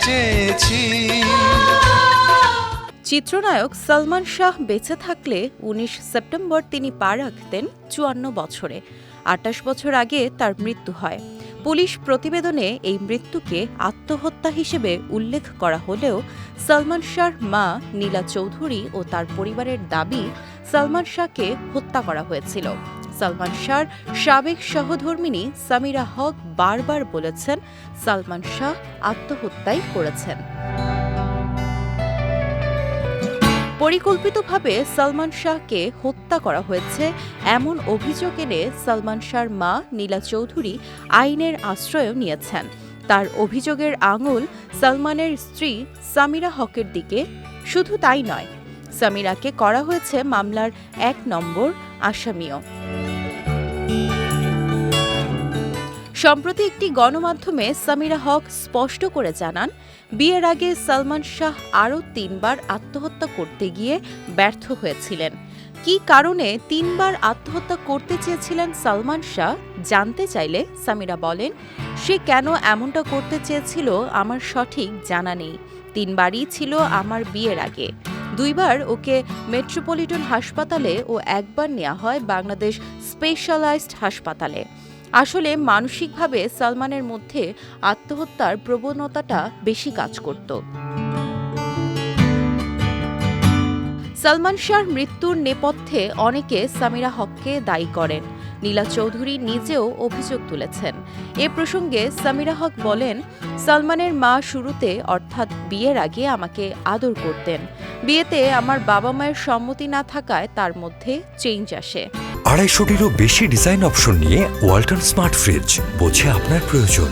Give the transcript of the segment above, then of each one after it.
চেয়েছি চিত্রনায়ক সলমান শাহ বেঁচে থাকলে উনিশ সেপ্টেম্বর তিনি পা রাখতেন চুয়ান্ন বছরে। আটাশ বছর আগে তার মৃত্যু হয়। পুলিশ প্রতিবেদনে এই মৃত্যুকে আত্মহত্যা হিসেবে উল্লেখ করা হলেও সলমান শাহর মা নীলা চৌধুরী ও তার পরিবারের দাবি, সলমান শাহকে হত্যা করা হয়েছিল। সলমান শাহর সাবেক সহধর্মিনী সামিরা হক বারবার বলেছেন, সালমান শাহ আত্মহত্যাই করেছেন। পরিকল্পিতভাবে সালমান শাহকে হত্যা করা হয়েছে, এমন অভিযোগ এনে সালমান শাহর মা নীলা চৌধুরী আইনের আশ্রয়ও নিয়েছেন। তার অভিযোগের আঙুল সালমানের স্ত্রী সামিরা হকের দিকে, শুধু তাই নয়, সামিরাকে করা হয়েছে মামলার এক নম্বর আসামিও। সম্প্রতি একটি গণমাধ্যমে সামিরা হক স্পষ্ট করে জানান, বিয়ের আগে সালমান শাহ আরও তিনবার আত্মহত্যা করতে গিয়ে ব্যর্থ হয়েছিলেন। কী কারণে তিনবার আত্মহত্যা করতে চেয়েছিলেন সালমান শাহ? জানতে চাইলে সামিরা বলেন, সে কেন এমনটা করতে চেয়েছিল আমার সঠিক জানা নেই। তিনবারই ছিল আমার বিয়ের আগে। দুইবার ওকে মেট্রোপলিটন হাসপাতালে ও একবার নেওয়া হয় বাংলাদেশ স্পেশালাইজড হাসপাতালে। আসলে মানসিকভাবে সালমানের মধ্যে আত্মহত্যার প্রবণতাটা বেশি কাজ করত। সালমান শাহর মৃত্যুর নেপথ্যে অনেকে সামিরা হককে দায়ী করেন। নীলা চৌধুরী নিজেও অভিযোগ তুলেছেন। এ প্রসঙ্গে সামিরা হক বলেন, সালমানের মা শুরুতে অর্থাৎ বিয়ের আগে আমাকে আদর করতেন। বিয়েতে আমার বাবা মায়ের সম্মতি না থাকায় তার মধ্যে চেঞ্জ আসে। আড়াইশোটিরও বেশি ডিজাইন অপশন নিয়ে ওয়ালটন স্মার্ট ফ্রিজ বোঝে আপনার প্রয়োজন।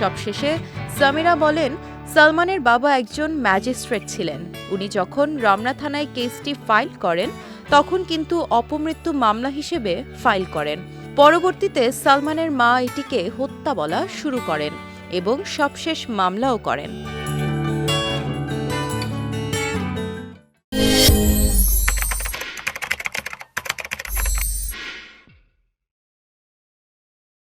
সবশেষে সামিরা বলেন, সালমানের বাবা একজন ম্যাজিস্ট্রেট ছিলেন। উনি যখন রমনা থানায় কেসটি ফাইল করেন, তখন কিন্তু অপমৃত্যু মামলা হিসেবে ফাইল করেন। পরবর্তীতে সালমানের মা এটিকে হত্যা বলা শুরু করেন এবং সবশেষ মামলাও করেন।